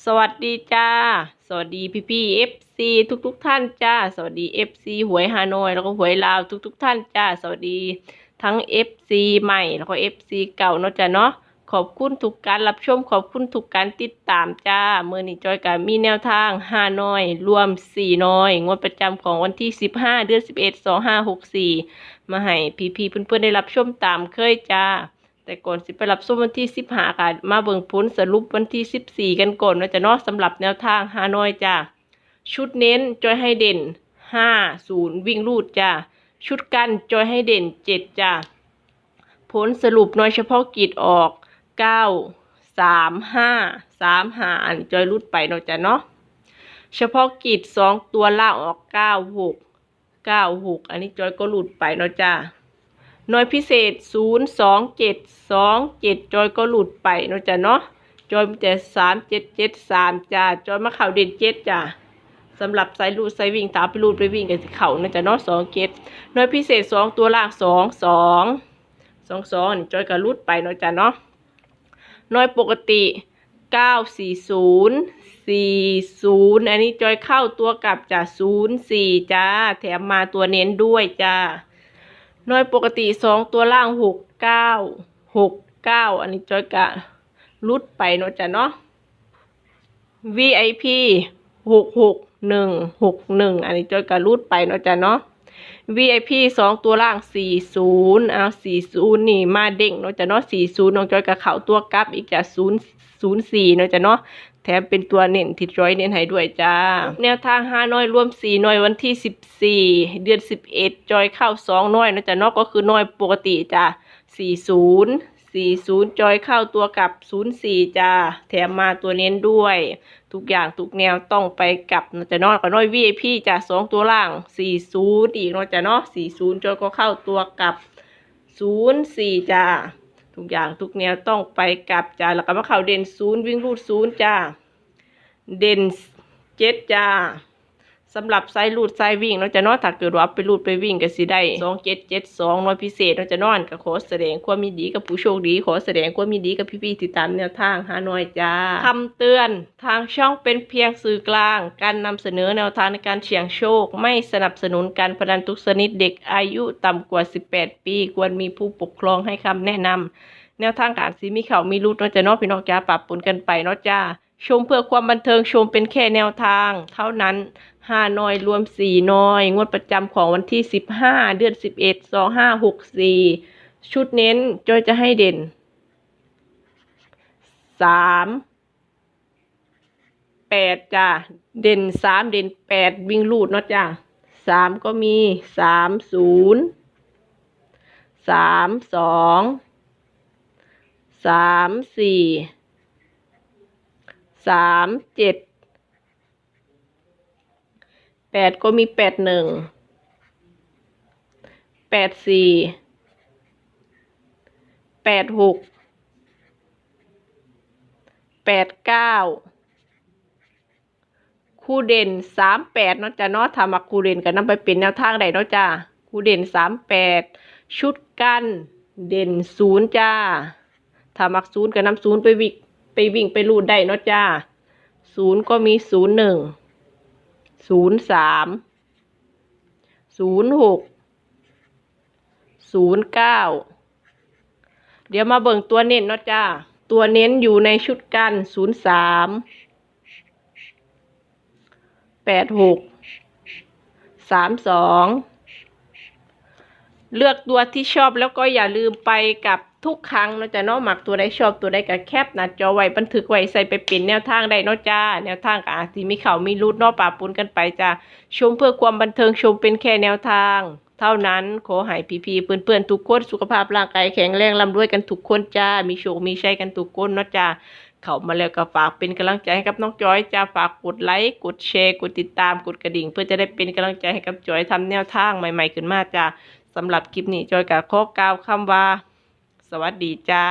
สวัสดีจ้า สวัสดีพี่พี่เอฟซีทุกทุกๆท่านจ้า สวัสดีเอฟซีหวยฮานอยแล้วก็หวยลาวทุกทุกๆท่านจ้า สวัสดีทั้งเอฟซีใหม่แล้วก็เอฟซีเก่าเนาะจ้าเนาะ ขอบคุณทุกการรับชม ขอบคุณทุกการติดตามจ้า เมื่อนี้จอยกับมีแนวทางฮานอย รวมสี่น้อย งวดประจำของวันที่สิบห้าเดือนสิบเอ็ดสองห้าหกสี่มาให้พี่พี่ๆเพื่อนๆได้รับชมตามเคยจ้า แต่ก่อนสิไปรับชมวันที่สิบห้าค่ะมาเบิ่งผลสรุปวันที่สิบสี่กันก่อนว่าจะเนาะสำหรับแนวทางฮานอยจ้าชุดเน้นจอยให้เด่นห้าศูนย์วิ่งรูดจ้าชุดกันจอยให้เด่นเจ็ดจ้าผลสรุปน้อยเฉพาะกิจออกเก้าสามห้าสามหาอันจอยรุดไปเนาะจ้ะเนาะเฉพาะกิจสองตัวล่างออกเก้าหกเก้าหกอันนี้จอยก็หลุดไปเนาะจ้า หน่วยพิเศษศูนย์สองเจ็ดสองเจ็ดจอยก็หลุดไปเนาะจ้ะเนาะจอยมีแต่สามเจ็ดเจ็ดสามจ้าจอยมาเข่าเด่นเจ็ดจ้าสำหรับสายรูดสายวิ่งตามไปรูดไปวิ่งกันเข่านะจ้ะเนาะสองเจ็ดหน่วยพิเศษสองตัวล่างสองสองสองสองจอยก็หลุดไปเนาะจ้ะเนาะหน่วยปกติเก้าสี่ศูนย์สี่ศูนย์อันนี้จอยเข้าตัวกลับจาศูนย์สี่จ้าแถมมาตัวเน้นด้วยจ้า หน่วยปกติสองตัวล่างหกเก้าหกเก้าอันนี้จอยกะรุดไปเนาะจ้ะเนาะ VIP หกหกหนึ่งหกหนึ่งอันนี้จอยกะรุดไปเนาะจ้ะเนาะ VIP สองตัวล่างสี่ศูนย์เอาสี่ศูนย์นี่มาเด้งเนาะจ้ะเนาะสี่ศูนย์น้องจอยกับเขาตัวกลับอีกจากศูนย์ศูนย์สี่เนาะจ้ะเนาะแถมเป็นตัวเน้นที่จอยเน้นให้ด้วยจ้า แนวทางห้าน้อยรวมสี่น้อยวันที่สิบสี่เดือนสิบเอ็ดจอยเข้าสองน้อยเนาะจ้ะเนาะก็คือน้อยปกติจ้าสี่ศูนย์ สี่ศูนย์จอยเข้าตัวกับศูนย์สี่จ้า แถมมาตัวเน้นด้วย ทุกอย่างทุกแนวต้องไปกับเนาะจ้ะเนาะก็น้อย VIP จ้ะสองตัวล่างสี่ศูนย์อีกเนาะจ้ะเนาะสี่ศูนย์จอยก็เข้าตัวกับศูนย์สี่จ้า ทุกอย่างทุกแนวต้องไปกับจ้า แล้วก็มาเข้าเด่นศูนย์วิ่งรูดศูนย์จ้า เด่นเจ็ดจ้า สำหรับไซรูดไซวิ่งเนาจะนอถ้าเกิดว่าไปรูดไปวิ่งก็สิได้สองเจ็ดเจ็ดสองน้อยพิเศษเนาจะนอนก็ขอแสดงความมีดีกับผู้โชคดี ขอแสดงความมีดีกับพี่ๆที่ตามแนวทางหานอยจ้าคำเตือนทางช่องเป็นเพียงสื่อกลาง การนำเสนอแนวทางในการเสี่ยงโชค ไม่สนับสนุนการพนันทุกชนิดเด็กอายุต่ำกว่า 18 ปี ควรมีผู้ปกครองให้คำแนะนำแนวทางการสีมีเข่ามีรูดเนาจะนาะพี่น้องจ้าปรับปนกันไปเนาะจ้า ชมเพื่อความบันเทิงชมเป็นแค่แนวทาง เท่านั้นห้าน้อยรวมสี่น้อย งวดประจำของวันที่สิบห้าเดือนสิบเอ็ดสองห้าหกสี่ชุดเน้นจอยจะให้เด่นสามแปดจ้าเด่นสามเด่นแปดวิ่งลูดเนาะจ้าสามก็มีสามศูนย์สามสองสามสี่ สามเจ็ดแปดก็มีแปดหนึ่งแปดสี่แปดหกแปดเก้าคู่เด่นสามแปดเนาะจ้ะเนาะทำมาคู่เด่นกันนำไปเป็นแนวทางใดเนาะจ้าคู่เด่นสามแปดชุดกันเด่นศูนย์จ้าถ้ามักศูนย์กับน้ำศูนย์ไปวิ่ง ไปวิ่งไปรูดได้เนาะจ้าศูนย์ก็มีศูนย์หนึ่งศูนย์สามศูนย์หกศูนย์เก้าเดี๋ยวมาเบิ่งตัวเน้นเนาะจ้า ตัวเน้นอยู่ในชุดกันศูนย์สามแปดหกสามสองเลือกตัวที่ชอบแล้วก็อย่าลืมไปกับ ทุกครั้งเนาะจ้ะเนาะหมักตัวใดชอบตัวใดก็แคปหน้าจอไว้บันทึกไว้ใส่ไปเป็นแนวทางได้เนาะจ้า แนวทางก็อาจสิมีเขามีรูดเนาะปะปนกันไปจ้าชมเพื่อความบันเทิงชมเป็นแค่แนวทาง เท่านั้นขอให้พี่ๆเพื่อนๆทุกคนสุขภาพร่างกายแข็งแรงร่ำรวยกันทุกคนจ้า มีโชคมีชัยกันทุกคนเนาะจ้าเข้ามาแล้วก็ฝากเป็นกำลังใจให้กับน้องจอยจ้าฝากกดไลค์กดแชร์กดติดตามกดกระดิ่ง เพื่อจะได้เป็นกำลังใจให้กับจอยทำแนวทางใหม่ ๆ ขึ้นมาจ้าสำหรับคลิปนี้จอยกับข้อกล่าวคำว่า สวัสดีจ้า